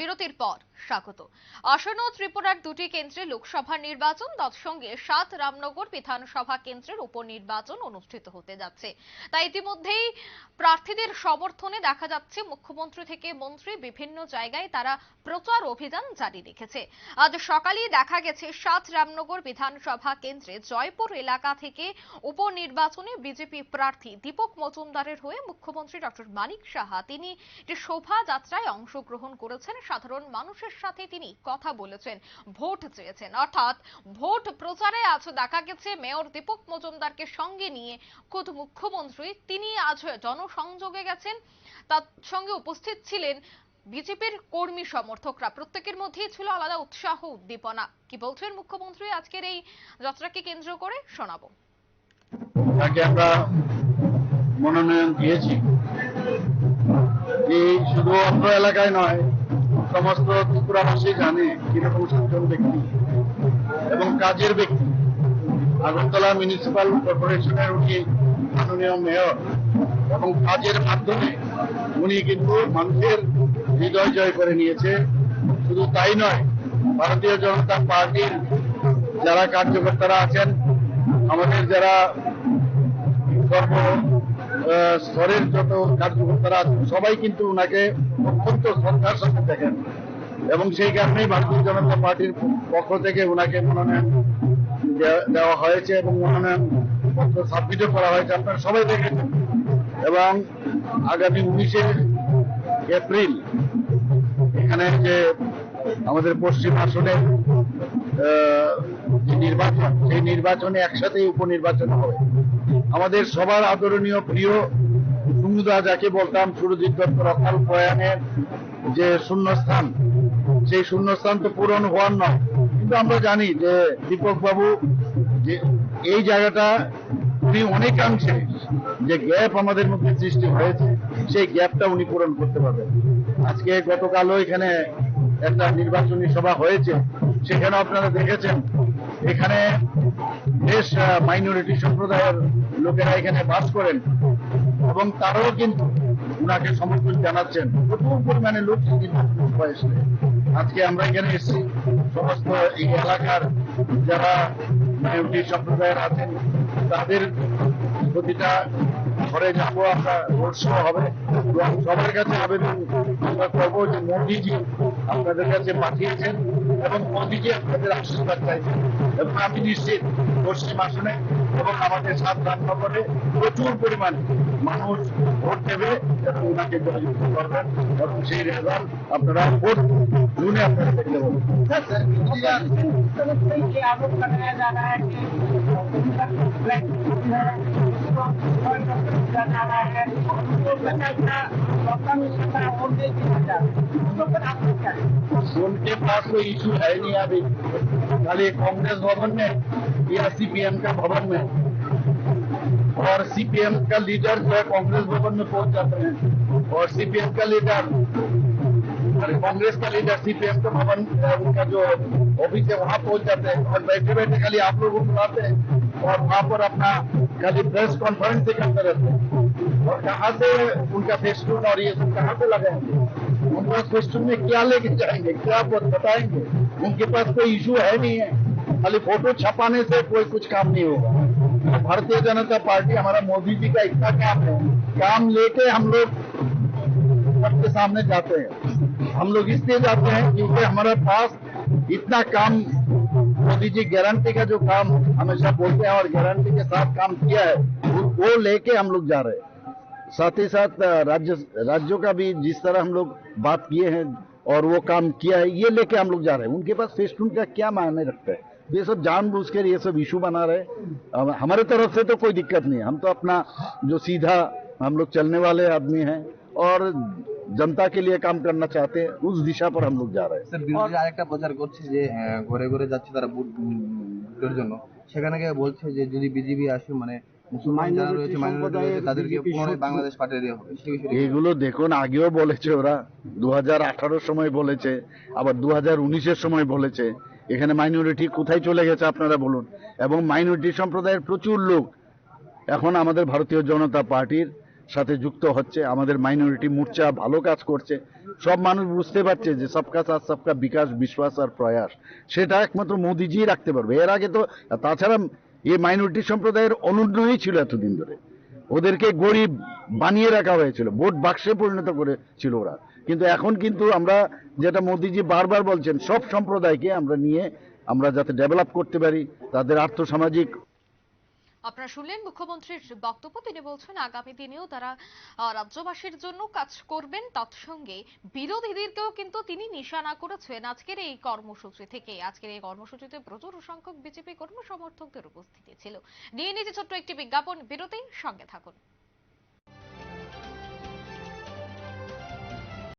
বিরতির পর স্বাগত। আসন্ন ত্রিপুরার দুটি কেন্দ্রে লোকসভা নির্বাচন, তৎসঙ্গে সাত রামনগর বিধানসভা কেন্দ্রের উপনির্বাচন অনুষ্ঠিত হতে যাচ্ছে। তাই ইতিমধ্যেই প্রার্থীদের সমর্থনে দেখা যাচ্ছে মুখ্যমন্ত্রী থেকে মন্ত্রী বিভিন্ন জায়গায় তারা প্রচার অভিযান জারি রেখেছে। আজ সকালেই দেখা গেছে সাত রামনগর বিধানসভা কেন্দ্রে জয়পুর এলাকা থেকে উপনির্বাচনে বিজেপি প্রার্থী দীপক মজুমদারের হয়ে মুখ্যমন্ত্রী ডক্টর মানিক সাহা। তিনি একটি শোভাযাত্রায় অংশগ্রহণ করেছেন, সাধারণ মানুষের সাথে তিনি কথা বলেছেন, ভোট চেয়েছেন। অর্থাৎ ভোট প্রচারে আজ দেখা গেছে, মেয়র দীপক মজুমদারকে সঙ্গে নিয়ে খোদ মুখ্যমন্ত্রী, তিনি আজ জনসংযোগে গেছেন, তার সঙ্গে উপস্থিত ছিলেন বিজেপির কর্মী সমর্থকরা। প্রত্যেকের মধ্যেই ছিল আলাদা উৎসাহ, উদ্দীপনা। কি বলছেন মুখ্যমন্ত্রী? আজকের এই যাত্রাকে কেন্দ্র করে শোনাবো। তাকে আমরা মনোনয়ন দিয়েছি। যে শুধু অত্র এলাকায় নয়, সমস্ত ত্রিপুরাবাসী জানে কীরকম সজ্জন ব্যক্তি এবং কাজের ব্যক্তি। আগরতলা মিউনিসিপাল কর্পোরেশনের উনি মাননীয় মেয়র। এবং কাজের মাধ্যমে উনি কিন্তু মানুষের হৃদয় জয় করে নিয়েছে। শুধু তাই নয়, ভারতীয় জনতা পার্টির যারা কার্যকর্তারা আছেন, আমাদের যারা সর্ব স্তরের যত কার্যকর্তারা আছেন, সবাই কিন্তু ওনাকে অত্যন্ত শ্রদ্ধার সাথে দেখেন। এবং সেই কারণেই ভারতীয় জনতা পার্টির পক্ষ থেকে ওনাকে মনোনয়ন দেওয়া হয়েছে এবং মনোনয়ন পত্র সাবমিটও করা হয়েছে। আপনারা সবাই দেখেছেন। এবং আগামী উনিশে এপ্রিল এখানে যে আমাদের পশ্চিম আসনে নির্বাচন, সেই নির্বাচনে একসাথে উপনির্বাচন হবে। আমাদের সবার আদরণীয় প্রিয় সুমুদা যাকে বলতাম, সুরজিৎ দত্ত অকাল প্রয়াণের যে শূন্যস্থান, সেই শূন্যস্থান তো পূরণ হওয়ার নয়। কিন্তু আমরা জানি যে দীপক বাবু যে এই জায়গাটা উনি অনেকাংশে যে গ্যাপ আমাদের মধ্যে সৃষ্টি হয়েছে, সেই গ্যাপটা উনি পূরণ করতে পারবেন। আজকে গতকালও এখানে একটা নির্বাচনী সভা হয়েছে সেখানে আপনারা দেখেছেন, এখানে বেশ মাইনরিটি সম্প্রদায়ের লোকেরা এখানে বাস করেন, এবং তারাও কিন্তু উনাকে সমর্থন জানাচ্ছেন। প্রচুর পরিমাণে লোক কিন্তু আজকে আমরা এখানে এসেছি, সমস্ত এই এলাকার যারা মাইনরিটি সম্প্রদায়ের আছেন তাদের প্রতিটা ঘরে যাব, আমরা রোড শো হবে। এবং সবার কাছে আবেদন আমরা করব যে মোদিজি আপনাদের কাছে পাঠিয়েছেন এবং মোদিজি আপনাদের আশীর্বাদ চাইছেন। এবং আমি নিশ্চিত পশ্চিম আসনে এবং আমাদের সাত রান্নাঘরে প্রচুর পরিমাণে মানুষ ভোট দেবে এবং ওনাকে জয়যুক্ত করবেন এবং সেই রেজাল্ট আপনারা ভোট জুনে আপনারা দেখতে পাবেন के आरोप लगाया जा रहा है कि जा रहा है उनको बचा लोकल सत्ता और नहीं दिया जा रहा उन लोग पर आपको क्या है? उनके पास कोई इशू है नहीं अभी खाली कांग्रेस भवन में या सीपीएम का भवन में। और सीपीएम का लीडर जो है, कांग्रेस भवन में पहुँच जाते हैं। और सीपीएम का लीडर कांग्रेस का लीडर सीपीएम का भवन, उनका जो ऑफ़िस है, वहाँ पहुँच जाते हैं। और बैठे बैठे खाली आप लोगों को बुलाते हैं। और वहाँ पर अपना खाली प्रेस कॉन्फ्रेंस ही करते रहते हैं। और कहाँ से उनका फेस्टून और ये सब कहाँ से लगाएँगे उनके फेस्टून में क्या लेके जाएँगे? क्या बताएँगे? उनके पास कोई इशू है नहीं है। खाली फ़ोटो छपाने से कोई कुछ काम नहीं होगा। भारतीय जनता पार्टी हमारा मोदी जी का इतना काम है काम लेके हम लोग सबके सामने जाते हैं। हम लोग इसलिए जाते हैं क्योंकि हमारे पास इतना काम मोदी जी गारंटी का जो काम हमेशा बोलते हैं और गारंटी के साथ काम किया है वो, लेके हम लोग जा रहे हैं। साथ ही साथ राज्य राज्यों का भी जिस तरह हम लोग बात किए हैं और वो काम किया है ये लेके हम लोग जा रहे हैं। उनके पास फेस्टून का क्या मायने रखता है? ये सब जानबूझ कर ये सब इशू बना रहे अब हमारे तरफ से तो कोई दिक्कत नहीं है हम तो अपना जो सीधा हम लोग चलने वाले आदमी हैं और जनता के लिए काम करना चाहते हैं उस दिशा पर हम लोग जा रहे हैं স্যার বিরোধীরা আরেকটা প্রচার করছে যে আহ, ঘরে ঘরে যাচ্ছে তারা ভোট উম, ভোটের জন্য সেখানে গিয়ে বলছে যে যদি বিজেপি আসে মানে মুসলমান যারা রয়েছে মাইনরিটি রয়েছে তাদেরকে পুনরায় বাংলাদেশ পাঠিয়ে দেওয়া হবে সেই বিষয়ে এগুলো দেখুন আগেও বলেছে ওরা দু হাজার সময় বলেছে আবার দু হাজার উনিশের সময় বলেছে এখানে মাইনরিটি কোথায় চলে গেছে আপনারা বলুন। এবং মাইনরিটি সম্প্রদায়ের প্রচুর লোক এখন আমাদের ভারতীয় জনতা পার্টির সাথে যুক্ত হচ্ছে। আমাদের মাইনরিটি মোর্চা ভালো কাজ করছে। সব মানুষ বুঝতে পারছে যে সবকা সাথ, সবকা বিকাশ, বিশ্বাস আর প্রয়াস। সেটা একমাত্র মোদিজি রাখতে পারবে। এর আগে তো, তাছাড়া এই মাইনরিটি সম্প্রদায়ের অনুন্নয়ই ছিল এতদিন ধরে। ওদেরকে গরিব বানিয়ে রাখা হয়েছিল। ভোট বাক্সে পরিণত করেছিল ওরা। কিন্তু এখন কিন্তু আমরা যেটা মোদিজি বারবার বলছেন, সব সম্প্রদায়কে আমরা নিয়ে আমরা যাতে ডেভেলপ করতে পারি, তাদের আর্থসামাজিক আপনারা শুনলেন মুখ্যমন্ত্রীর বক্তব্য। তিনি বলছেন, আগামী দিনেও তারা রাজ্যবাসীর জন্য কাজ করবেন। তৎসঙ্গে বিরোধীদেরকেও কিন্তু তিনি নিশানা করেছেন আজকের এই কর্মসূচি থেকে। আজকের এই কর্মসূচিতে প্রচুর সংখ্যক বিজেপি কর্মী সমর্থকদের উপস্থিতি ছিল। নিয়ে নিয়েছে ছোট্ট একটি বিজ্ঞাপন। বিরতি সঙ্গে থাকুন।